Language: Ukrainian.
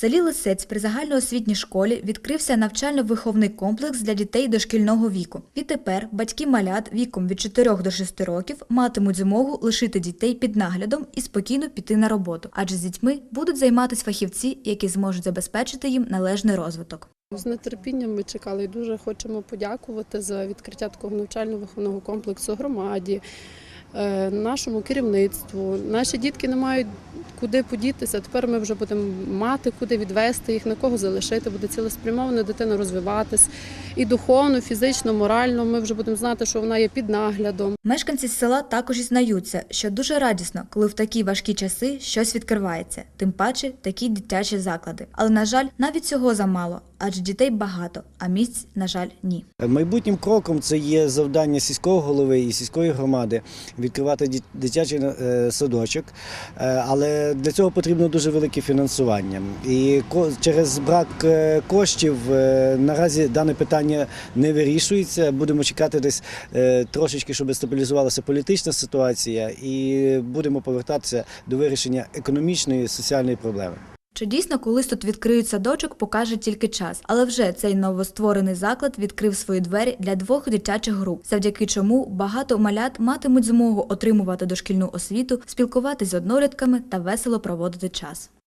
селі Лисець при загальноосвітній школі відкрився навчально-виховний комплекс для дітей дошкільного віку. Відтепер батьки малят віком від 4 до 6 років матимуть змогу лишити дітей під наглядом і спокійно піти на роботу, адже з дітьми будуть займатися фахівці, які зможуть забезпечити їм належний розвиток. З нетерпінням ми чекали і дуже хочемо подякувати за відкриття такого навчально-виховного комплексу громаді, е, нашому керівництву. Наші дітки не мають куди подітися. Тепер ми вже будемо мати куди відвести їх, на кого залишити. Буде цілеспрямовано дитина розвиватись і духовно, фізично, морально. Ми вже будемо знати, що вона є під наглядом. Мешканці села також ізнаються, що дуже радісно, коли в такі важкі часи щось відкривається, тим паче такі дитячі заклади. Але на жаль, навіть цього замало, адже дітей багато, а місць, на жаль, ні. Майбутнім кроком це є завдання сільського голови і сільської громади відкривати дитячий е, садочок, Е, але для цього потрібно дуже велике фінансування. І через брак е, коштів наразі дане питання не вирішується. Будемо чекати десь трошечки, щоб стабілізувалася політична ситуація, і будемо повертатися до вирішення економічної соціальної проблеми. Чи дійсно колись тут відкриють садочок, покаже тільки час. Але вже цей новостворений заклад відкрив свої двері для двох дитячих груп, завдяки чому багато малят матимуть змогу отримувати дошкільну освіту, спілкуватись з однолітками та весело проводити час.